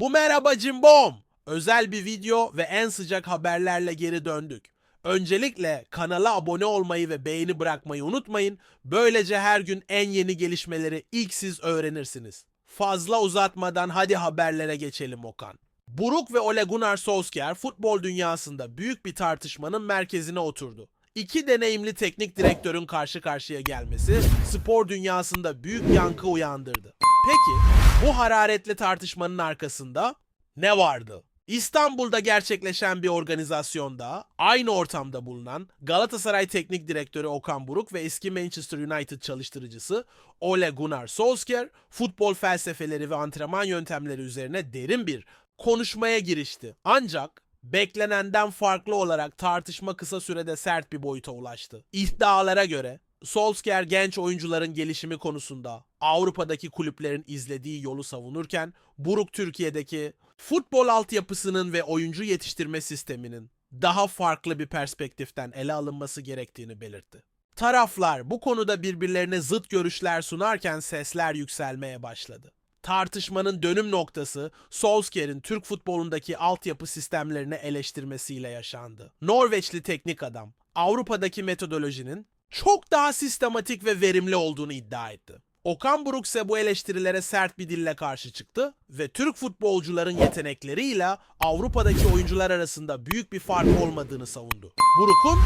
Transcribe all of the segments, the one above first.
Bu merhaba Cimbom. Özel bir video ve en sıcak haberlerle geri döndük. Öncelikle kanala abone olmayı ve beğeni bırakmayı unutmayın. Böylece her gün en yeni gelişmeleri ilk siz öğrenirsiniz. Fazla uzatmadan hadi haberlere geçelim Okan. Buruk ve Ole Gunnar Solskjaer futbol dünyasında büyük bir tartışmanın merkezine oturdu. İki deneyimli teknik direktörün karşı karşıya gelmesi spor dünyasında büyük yankı uyandırdı. Peki bu hararetli tartışmanın arkasında ne vardı? İstanbul'da gerçekleşen bir organizasyonda aynı ortamda bulunan Galatasaray Teknik Direktörü Okan Buruk ve eski Manchester United çalıştırıcısı Ole Gunnar Solskjaer futbol felsefeleri ve antrenman yöntemleri üzerine derin bir konuşmaya girişti. Ancak beklenenden farklı olarak tartışma kısa sürede sert bir boyuta ulaştı. İddialara göre Solskjaer genç oyuncuların gelişimi konusunda Avrupa'daki kulüplerin izlediği yolu savunurken Buruk Türkiye'deki futbol altyapısının ve oyuncu yetiştirme sisteminin daha farklı bir perspektiften ele alınması gerektiğini belirtti. Taraflar bu konuda birbirlerine zıt görüşler sunarken sesler yükselmeye başladı. Tartışmanın dönüm noktası Solskjaer'in Türk futbolundaki altyapı sistemlerini eleştirmesiyle yaşandı. Norveçli teknik adam Avrupa'daki metodolojinin çok daha sistematik ve verimli olduğunu iddia etti. Okan Buruk ise bu eleştirilere sert bir dille karşı çıktı ve Türk futbolcuların yetenekleriyle Avrupa'daki oyuncular arasında büyük bir fark olmadığını savundu. Buruk'un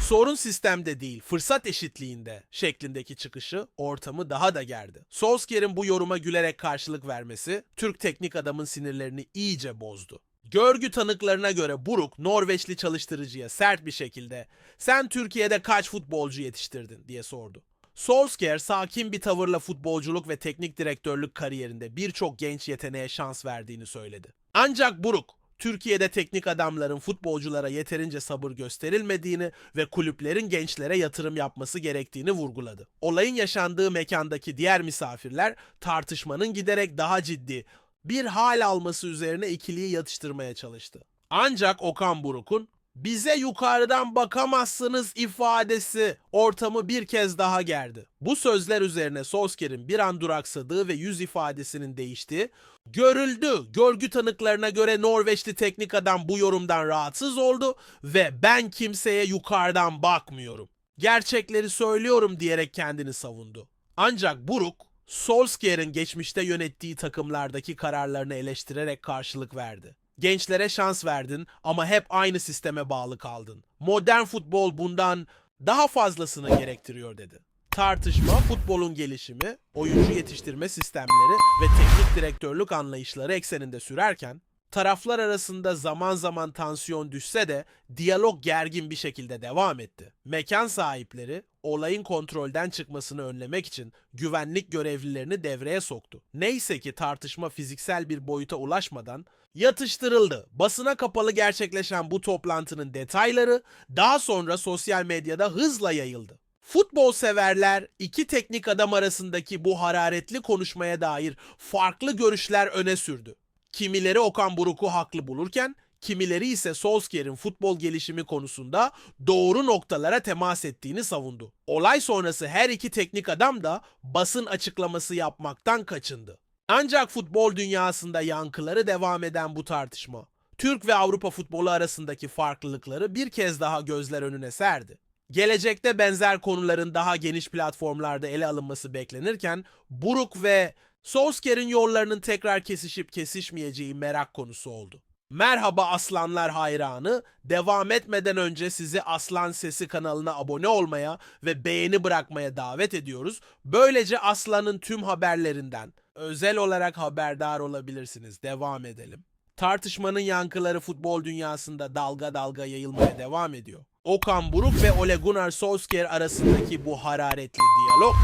sorun sistemde değil, fırsat eşitliğinde şeklindeki çıkışı ortamı daha da gerdi. Solskjaer'in bu yoruma gülerek karşılık vermesi Türk teknik adamın sinirlerini iyice bozdu. Görgü tanıklarına göre Buruk Norveçli çalıştırıcıya sert bir şekilde "Sen Türkiye'de kaç futbolcu yetiştirdin?" diye sordu. Solskjaer sakin bir tavırla futbolculuk ve teknik direktörlük kariyerinde birçok genç yeteneğe şans verdiğini söyledi. Ancak Buruk, Türkiye'de teknik adamların futbolculara yeterince sabır gösterilmediğini ve kulüplerin gençlere yatırım yapması gerektiğini vurguladı. Olayın yaşandığı mekandaki diğer misafirler tartışmanın giderek daha ciddi bir hal alması üzerine ikiliyi yatıştırmaya çalıştı. Ancak Okan Buruk'un bize yukarıdan bakamazsınız ifadesi ortamı bir kez daha gerdi. Bu sözler üzerine Solskjaer'in bir an duraksadığı ve yüz ifadesinin değiştiği görüldü. Görgü tanıklarına göre Norveçli teknik adam bu yorumdan rahatsız oldu ve ben kimseye yukarıdan bakmıyorum. Gerçekleri söylüyorum diyerek kendini savundu. Ancak Buruk Solskjaer'in geçmişte yönettiği takımlardaki kararlarını eleştirerek karşılık verdi. Gençlere şans verdin ama hep aynı sisteme bağlı kaldın. Modern futbol bundan daha fazlasını gerektiriyor dedi. Tartışma futbolun gelişimi, oyuncu yetiştirme sistemleri ve teknik direktörlük anlayışları ekseninde sürerken taraflar arasında zaman zaman tansiyon düşse de diyalog gergin bir şekilde devam etti. Mekan sahipleri olayın kontrolden çıkmasını önlemek için güvenlik görevlilerini devreye soktu. Neyse ki tartışma fiziksel bir boyuta ulaşmadan yatıştırıldı. Basına kapalı gerçekleşen bu toplantının detayları daha sonra sosyal medyada hızla yayıldı. Futbol severler iki teknik adam arasındaki bu hararetli konuşmaya dair farklı görüşler öne sürdü. Kimileri Okan Buruk'u haklı bulurken kimileri ise Solskjaer'in futbol gelişimi konusunda doğru noktalara temas ettiğini savundu. Olay sonrası her iki teknik adam da basın açıklaması yapmaktan kaçındı. Ancak futbol dünyasında yankıları devam eden bu tartışma, Türk ve Avrupa futbolu arasındaki farklılıkları bir kez daha gözler önüne serdi. Gelecekte benzer konuların daha geniş platformlarda ele alınması beklenirken Buruk ve Solskjaer'in yollarının tekrar kesişip kesişmeyeceği merak konusu oldu. Merhaba Aslanlar hayranı. Devam etmeden önce sizi Aslan Sesi kanalına abone olmaya ve beğeni bırakmaya davet ediyoruz. Böylece Aslan'ın tüm haberlerinden özel olarak haberdar olabilirsiniz. Devam edelim. Tartışmanın yankıları futbol dünyasında dalga dalga yayılmaya devam ediyor. Okan Buruk ve Ole Gunnar Solskjaer arasındaki bu hararetli diyalog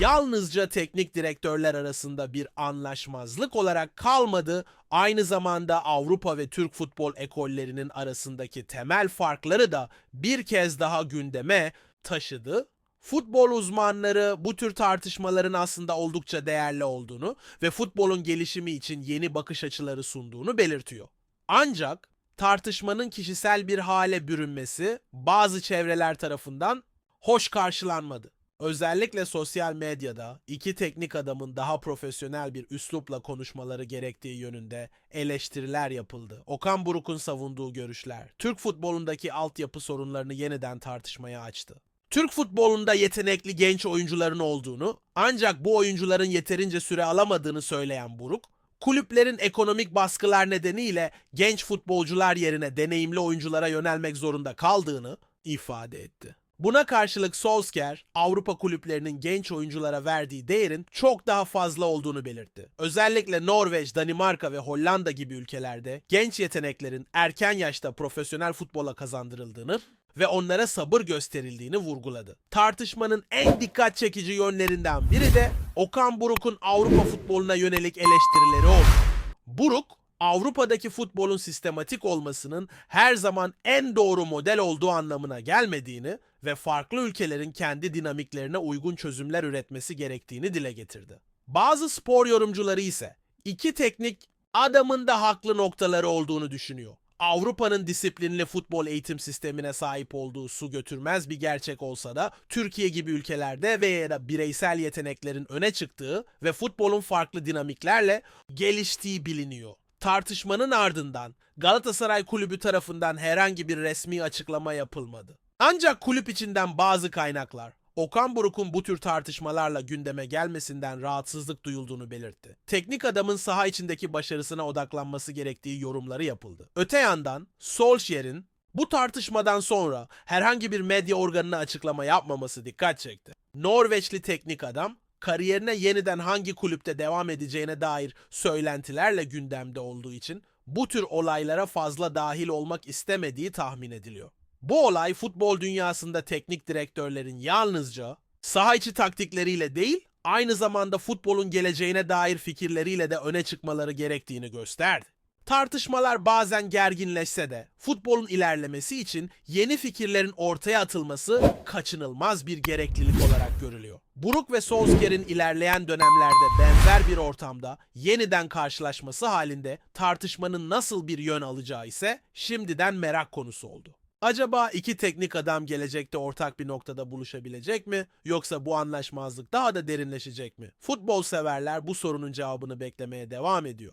yalnızca teknik direktörler arasında bir anlaşmazlık olarak kalmadı, aynı zamanda Avrupa ve Türk futbol ekollerinin arasındaki temel farkları da bir kez daha gündeme taşıdı. Futbol uzmanları bu tür tartışmaların aslında oldukça değerli olduğunu ve futbolun gelişimi için yeni bakış açıları sunduğunu belirtiyor. Ancak tartışmanın kişisel bir hale bürünmesi bazı çevreler tarafından hoş karşılanmadı. Özellikle sosyal medyada iki teknik adamın daha profesyonel bir üslupla konuşmaları gerektiği yönünde eleştiriler yapıldı. Okan Buruk'un savunduğu görüşler Türk futbolundaki altyapı sorunlarını yeniden tartışmaya açtı. Türk futbolunda yetenekli genç oyuncuların olduğunu ancak bu oyuncuların yeterince süre alamadığını söyleyen Buruk, kulüplerin ekonomik baskılar nedeniyle genç futbolcular yerine deneyimli oyunculara yönelmek zorunda kaldığını ifade etti. Buna karşılık Solskjaer, Avrupa kulüplerinin genç oyunculara verdiği değerin çok daha fazla olduğunu belirtti. Özellikle Norveç, Danimarka ve Hollanda gibi ülkelerde genç yeteneklerin erken yaşta profesyonel futbola kazandırıldığını ve onlara sabır gösterildiğini vurguladı. Tartışmanın en dikkat çekici yönlerinden biri de Okan Buruk'un Avrupa futboluna yönelik eleştirileri oldu. Buruk, Avrupa'daki futbolun sistematik olmasının her zaman en doğru model olduğu anlamına gelmediğini ve farklı ülkelerin kendi dinamiklerine uygun çözümler üretmesi gerektiğini dile getirdi. Bazı spor yorumcuları ise iki teknik adamın da haklı noktaları olduğunu düşünüyor. Avrupa'nın disiplinli futbol eğitim sistemine sahip olduğu su götürmez bir gerçek olsa da Türkiye gibi ülkelerde veya da bireysel yeteneklerin öne çıktığı ve futbolun farklı dinamiklerle geliştiği biliniyor. Tartışmanın ardından Galatasaray Kulübü tarafından herhangi bir resmi açıklama yapılmadı. Ancak kulüp içinden bazı kaynaklar Okan Buruk'un bu tür tartışmalarla gündeme gelmesinden rahatsızlık duyulduğunu belirtti. Teknik adamın saha içindeki başarısına odaklanması gerektiği yorumları yapıldı. Öte yandan Solskjaer'in bu tartışmadan sonra herhangi bir medya organına açıklama yapmaması dikkat çekti. Norveçli teknik adam kariyerine yeniden hangi kulüpte devam edeceğine dair söylentilerle gündemde olduğu için bu tür olaylara fazla dahil olmak istemediği tahmin ediliyor. Bu olay futbol dünyasında teknik direktörlerin yalnızca saha içi taktikleriyle değil, aynı zamanda futbolun geleceğine dair fikirleriyle de öne çıkmaları gerektiğini gösterdi. Tartışmalar bazen gerginleşse de futbolun ilerlemesi için yeni fikirlerin ortaya atılması kaçınılmaz bir gereklilik olarak görülüyor. Buruk ve Solskjaer'in ilerleyen dönemlerde benzer bir ortamda yeniden karşılaşması halinde tartışmanın nasıl bir yön alacağı ise şimdiden merak konusu oldu. Acaba iki teknik adam gelecekte ortak bir noktada buluşabilecek mi? Yoksa bu anlaşmazlık daha da derinleşecek mi? Futbol severler bu sorunun cevabını beklemeye devam ediyor.